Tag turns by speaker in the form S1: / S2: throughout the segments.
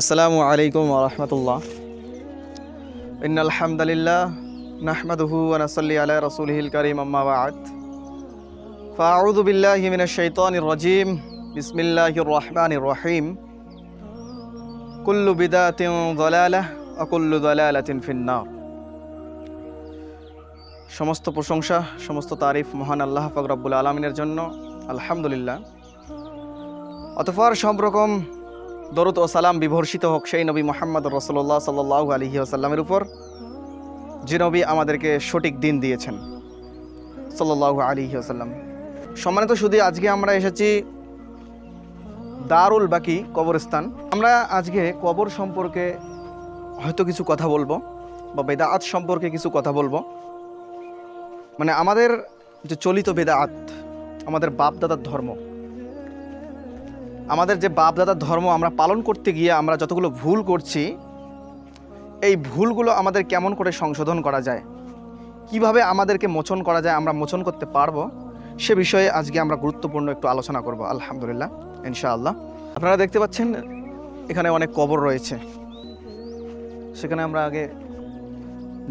S1: আসসালামু আলাইকুম রহমতুল্লাহ। ইন আলহামদুলিল্লাহ নাহমাদুহু আলা রাসূলিহিল কারীম আম্মা বা'দ। ফাআউযু বিল্লাহি মিনাশ শাইতানির রাজীম। বিসমিল্লাহির রহমানির রহিম। কুল্লু বিদাতিন দালালাহ ওয়া কুল্লু দালালাতিন ফিন্নার। সমস্ত প্রশংসা, সমস্ত তারিফ মহান আল্লাহ পাক রব্বুল আলমিনের জন্য, আলহামদুলিল্লাহ। অতফার সব রকম দরুদ ও সালাম বিভর্ষিত হোক সেই নবী মোহাম্মদ রসল্লাহ সাল্লাহ আলহি আসাল্লামের উপর, যে নবী আমাদেরকে সঠিক দিন দিয়েছেন সাল্লাহ আলহি আসাল্লাম সম্মানিত শুধু আজকে আমরা এসেছি দারুল বাকি কবরস্থান। আমরা আজকে কবর সম্পর্কে হয়তো কিছু কথা বলব বা বেদাআত সম্পর্কে কিছু কথা বলব। মানে আমাদের যে চলিত বেদাআত, আমাদের বাপ দাদার ধর্ম আমাদের যে বাপ দাদার ধর্ম আমরা পালন করতে গিয়ে আমরা যতগুলো ভুল করছি, এই ভুলগুলো আমাদের কেমন করে সংশোধন করা যায়? কীভাবে আমাদেরকে মোচন করা যায়, আমরা মোচন করতে পারব? সে বিষয়ে আজকে আমরা গুরুত্বপূর্ণ একটু আলোচনা করব, আলহামদুলিল্লাহ, ইনশাআল্লাহ। আপনারা দেখতে পাচ্ছেন, এখানে অনেক কবর রয়েছে। সেখানে আমরা আগে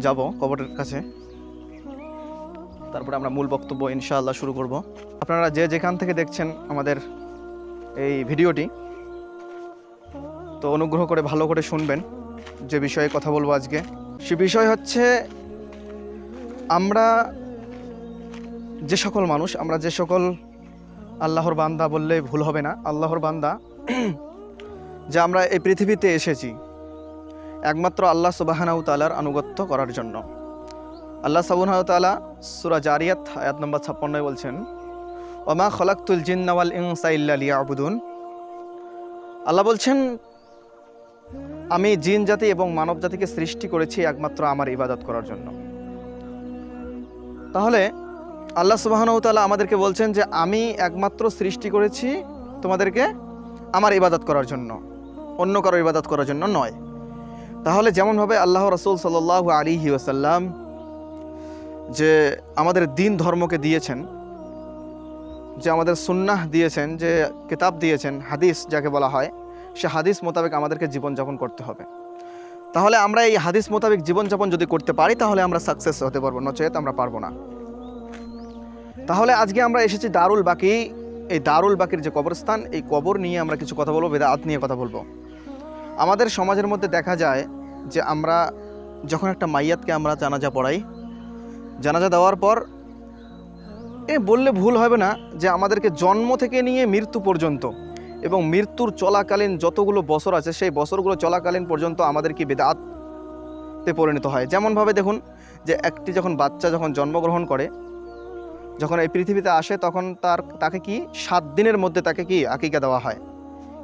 S1: যাব কবরের কাছে। তারপরে আমরা মূল বক্তব্য ইনশাআল্লাহ শুরু করব। আপনারা যে যেখান থেকে দেখছেন আমাদের এই ভিডিওটি। তো অনুগ্রহ করে ভালো করে শুনবেন যে বিষয়ে কথা বলব আজকে। সে বিষয় হচ্ছে, আমরা যে সকল মানুষ, আমরা যে সকল আল্লাহর বান্দা বললে ভুল হবে না। আল্লাহর বান্দা যে আমরা এই পৃথিবীতে এসেছি, একমাত্র আল্লাহ সুবাহানাউ তালার আনুগত্য করার জন্য। আল্লাহ সাবুনাহ তালা সুরা জারিয়াত, আয়াত নম্বর ছাপ্পান্নয় বলছেন ওমা খলাক্তুল জিন্নাওয়াল ইনসা ইল্লা লিয়াবুদুন। আল্লাহ বলছেন, আমি জিন জাতি এবং মানব জাতিকে সৃষ্টি করেছি একমাত্র আমার ইবাদত করার জন্য। তাহলে আল্লাহ সুবাহনতালা আমাদেরকে বলছেন যে, আমি একমাত্র সৃষ্টি করেছি তোমাদেরকে আমার ইবাদত করার জন্য, অন্য কারও ইবাদত করার জন্য নয়। তাহলে যেমনভাবে আল্লাহ রসুল সাল্লাহ আলিহি ওসাল্লাম যে আমাদের দিন ধর্মকে দিয়েছেন যে আমাদের সুন্নাহ দিয়েছেন, যে কিতাব দিয়েছেন, হাদিস যাকে বলা হয়, সে হাদিস মোতাবেক আমাদেরকে জীবনযাপন করতে হবে। তাহলে আমরা এই হাদিস মোতাবেক জীবনযাপন যদি করতে পারি, তাহলে আমরা সাকসেস হতে পারব, নচেত আমরা পারব না। তাহলে আজকে আমরা এসেছি দারুল বাকি, এই দারুল বাকির যে কবরস্থান, এই কবর নিয়ে আমরা কিছু কথা বলব, বেদাত নিয়ে কথা বলব। আমাদের সমাজের মধ্যে দেখা যায় যে আমরা যখন একটা মাইয়াতকে আমরা জানাজা পড়াই, জানাজা দেওয়ার পর এ বললে ভুল হবে না যে আমাদেরকে জন্ম থেকে নিয়ে মৃত্যু পর্যন্ত এবং মৃত্যুর চলাকালীন যতগুলো বছর আছে, সেই বছরগুলো চলাকালীন পর্যন্ত আমাদের কি বেদাতে পরিণত হয়? যেমনভাবে দেখুন যে একটি যখন বাচ্চা যখন জন্মগ্রহণ করে, যখন এই পৃথিবীতে আসে তখন তার, তাকে কি সাত দিনের মধ্যে তাকে কি আকিকা দেওয়া হয়।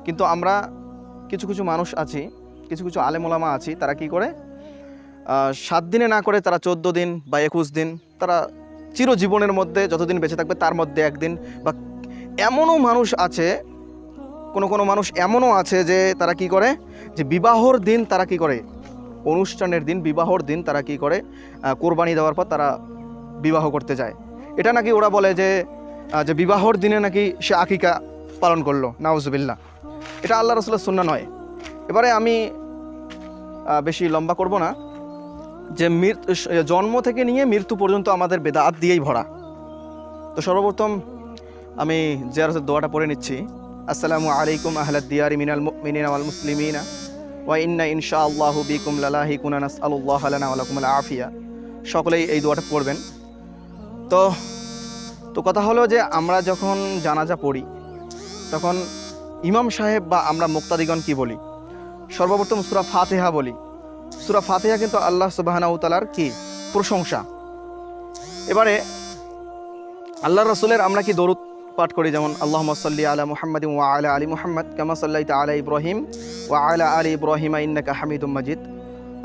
S1: কিন্তু আমরা কিছু কিছু মানুষ আছি, কিছু কিছু আলেমোলামা আছি, তারা কি করে? সাত দিনে না করে তারা চোদ্দ দিন বা একুশ দিন তারা চিরজীবনের মধ্যে যতদিন বেঁচে থাকবে, তার মধ্যে একদিন বা এমনও মানুষ আছে, কোনো কোনো মানুষ এমনও আছে যে তারা কি করে? যে বিবাহর দিন তারা কি করে? অনুষ্ঠানের দিন, বিবাহর দিন তারা কি করে? কোরবানি দেওয়ার পর তারা বিবাহ করতে যায়। এটা নাকি ওরা বলে যে যে বিবাহর দিনে নাকি সে আকিকা পালন করল। নাউজুবিল্লা এটা আল্লাহ রসুলের সুন্না নয়। এবারে আমি বেশি লম্বা করব না। যে মৃত্যু জন্ম থেকে নিয়ে মৃত্যু পর্যন্ত আমাদের বেদাত দিয়েই ভরা। তো সর্বপ্রথম আমি জিয়ারতের দোয়াটা পড়ে নিচ্ছি। আসসালামু আলাইকুম আহলাদ দিয়ারি মিনাল মুমিনিনা ওয়াল মুসলিমিনা। ওয়া ইন্না ইনশা আল্লাহু বিকুম লালাহি কুনা নাসআলুল্লাহ লানা ওয়া লাকুম আল আফিয়া। সকলেই এই দোয়াটা পড়বেন। তো তো কথা হলো যে আমরা যখন জানাজা পড়ি, তখন ইমাম সাহেব বা আমরা মুক্তাদিগণ কি বলি? সর্বপ্রথম সুরা ফাতেহা বলি। সুরা ফাতেহা কিন্তু আল্লাহ সুবাহানাউতালার কি? প্রশংসা। এবারে আল্লাহ রসুলের আমরা কি দরুদ পাঠ করি? যেমন আল্লাহ সাল্লি আলা মুহাম্মদ ওয়া আলা আলী মুহাম্মদ কামা সাল্লাই আলা ইব্রাহিম ওয়া আলা আলী ইব্রাহিম ইন্নাকা হামিদুম মাজিদ।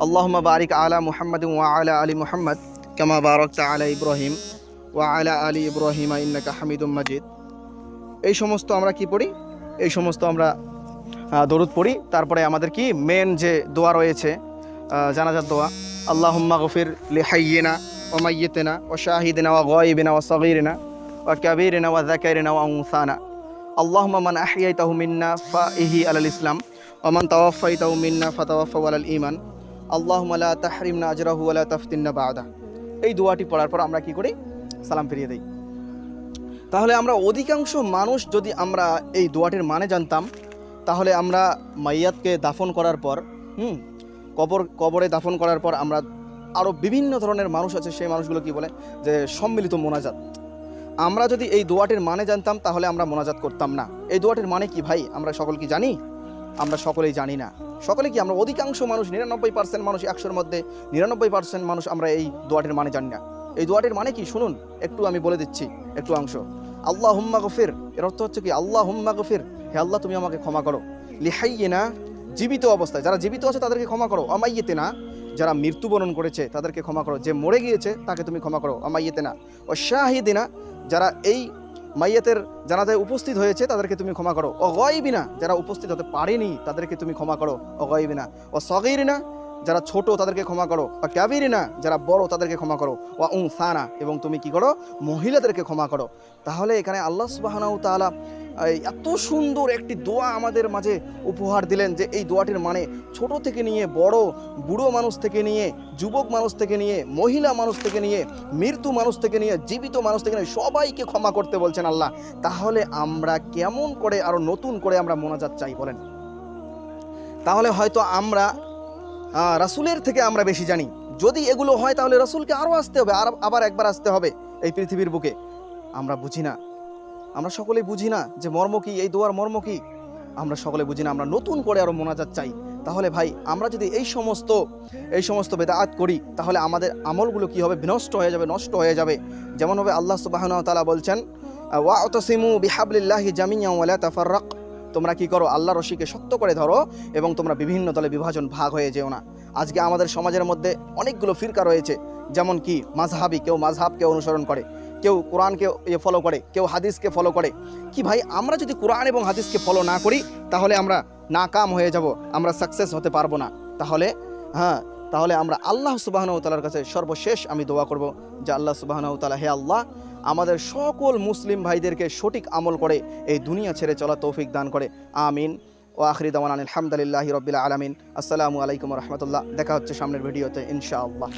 S1: আল্লাহ বারিক আলা মুহাম্মদ ওয়া আলা আলী মুহাম্মদ কামা বারকতা আলা ইব্রাহিম ওয়া আলা আলী ইব্রাহিম ইন্নাকা হামিদুম মাজিদ। এই সমস্ত আমরা কি পড়ি? এই সমস্ত আমরা দরুদ পড়ি। তারপরে আমাদের কি মেন যে দোয়া রয়েছে জানাজার দোয়া। আল্লাহুম্মা গফির লি হাইয়িনা ওয়া মাইয়িতিনা ওয়া শাহিদিনা ওয়া গায়িবিনা ওয়া সাগীরিনা ওয়া কাবীরিনা ওয়া যাকারিনা ওয়া উনসানা। আল্লাহুম্মা মান আহইয়াইতাহু মিন্না ফাইহি আলাল ইসলাম ওমান তাওয়াফাইতাউ মিন্না ফাতাওয়াফাউ আলাল ঈমান। আল্লাহুম্মা লা তাহরিমনা আজরাহু ওয়া লা তাফতিননা বা'দা। এই দোয়াটি পড়ার পর আমরা কি করি? সালাম ফিরিয়ে দেই। তাহলে আমরা অধিকাংশ মানুষ যদি আমরা এই দোয়াটির মানে জানতাম, তাহলে আমরা মাইয়াতকে দাফন করার পর, হুম কবর, কবরে দাফন করার পর আমরা আরও বিভিন্ন ধরনের মানুষ আছে, সেই মানুষগুলো কি বলে? যে সম্মিলিত মোনাজাত। আমরা যদি এই দোয়াটির মানে জানতাম, তাহলে আমরা মোনাজাত করতাম না। এই দোয়াটির মানে কি ভাই? আমরা সকল কি জানি? আমরা সকলেই জানি না। সকলে কি আমরা অধিকাংশ মানুষ, নিরানব্বই পার্সেন্ট মানুষ, একশোর মধ্যে নিরানব্বই পার্সেন্ট মানুষ আমরা এই দোয়াটির মানে জানি না। এই দোয়াটির মানে কি? শুনুন, একটু আমি বলে দিচ্ছি, একটু অংশ। আল্লাহ হুম্মা গফির, এর অর্থ হচ্ছে কি? আল্লাহ হুম্মা গফির। হে আল্লাহ, তুমি আমাকে ক্ষমা করো। লিহাইয়ে না জীবিত অবস্থায়, যারা জীবিত আছে তাদেরকে ক্ষমা করো। আমাইয়েতে না যারা মৃত্যুবরণ করেছে তাদেরকে ক্ষমা করো। যে মরে গিয়েছে তাকে তুমি ক্ষমা করো। আমাইয়েতে না ও শাহিদিনা যারা এই মাইয়াতের জানাজায় উপস্থিত হয়েছে তাদেরকে তুমি ক্ষমা করো। ও গয়বিনা যারা উপস্থিত হতে পারেনি তাদেরকে তুমি ক্ষমা করো। ও গয়বিনা ও সগিরিনা যারা ছোট তাদেরকে ক্ষমা করো। বা ক্যাবিরিনা যারা বড় তাদেরকে ক্ষমা করো। ও উং সানা এবং তুমি কি করো? মহিলাদেরকে ক্ষমা করো। তাহলে এখানে আল্লাহ সুবাহানাউ এই এত সুন্দর একটি দোয়া আমাদের মাঝে উপহার দিলেন যে এই দোয়াটির মানে ছোট থেকে নিয়ে বড়, বুড়ো মানুষ থেকে নিয়ে, যুবক মানুষ থেকে নিয়ে, মহিলা মানুষ থেকে নিয়ে, মৃত্যু মানুষ থেকে নিয়ে, জীবিত মানুষ থেকে নিয়ে সবাইকে ক্ষমা করতে বলছেন আল্লাহ। তাহলে আমরা কেমন করে আরও নতুন করে আমরা মোনাজাত চাই বলেন? তাহলে হয়তো আমরা রাসূলের থেকে আমরা বেশি জানি। যদি এগুলো হয় তাহলে রাসুলকে আরও আসতে হবে, আর আবার একবার আসতে হবে এই পৃথিবীর বুকে। আমরা বুঝি না। আমরা সকলেই বুঝি না যে মর্ম কি, এই দোয়ার মর্ম কি? আমরা সকলে বুঝি না, আমরা নতুন করে আরও মোনাজাত চাই। তাহলে ভাই, আমরা যদি এই সমস্ত এই সমস্ত বেদাত করি, তাহলে আমাদের আমলগুলো কি হবে? বিনষ্ট হয়ে যাবে, নষ্ট হয়ে যাবে। যেমনভাবে আল্লাহ সুবাহন তালা বলছেন ওয়া অতসিমু বিহাবলিল্লাহি জামিয়া ওয়ালা তোমরা কি করো? আল্লাহ রশিকে শক্ত করে ধরো এবং তোমরা বিভিন্ন দলে বিভাজন ভাগ হয়ে যেও না। আজকে আমাদের সমাজের মধ্যে অনেকগুলো ফিরকা রয়েছে, যেমন কি মাঝহাবি কেউ মাঝহাবকে অনুসরণ করে। কেউ কোরআনকে ফলো করে, কেউ হাদিসকে ফলো করে। কি ভাই, আমরা যদি কোরআন এবং হাদিসকে ফলো না করি, তাহলে আমরা নাকাম হয়ে যাব, আমরা সাকসেস হতে পারব না। তাহলে হ্যাঁ তাহলে আমরা আল্লাহ সুবাহনৌ তালার কাছে সর্বশেষ আমি দোয়া করব যে আল্লাহ সুবাহনৌ তালা হে আল্লাহ, আমাদের সকল মুসলিম ভাইদেরকে সঠিক আমল করে এই দুনিয়া ছেড়ে চলা তৌফিক দান করে। আমিন। ও আখরি দাওয়ান আলহামদুলিল্লাহ রবিল আলমিন। আসসালামু আলাইকুম রহমতুল্লাহ। দেখা হচ্ছে সামনের ভিডিওতে, ইনশাআল্লাহ।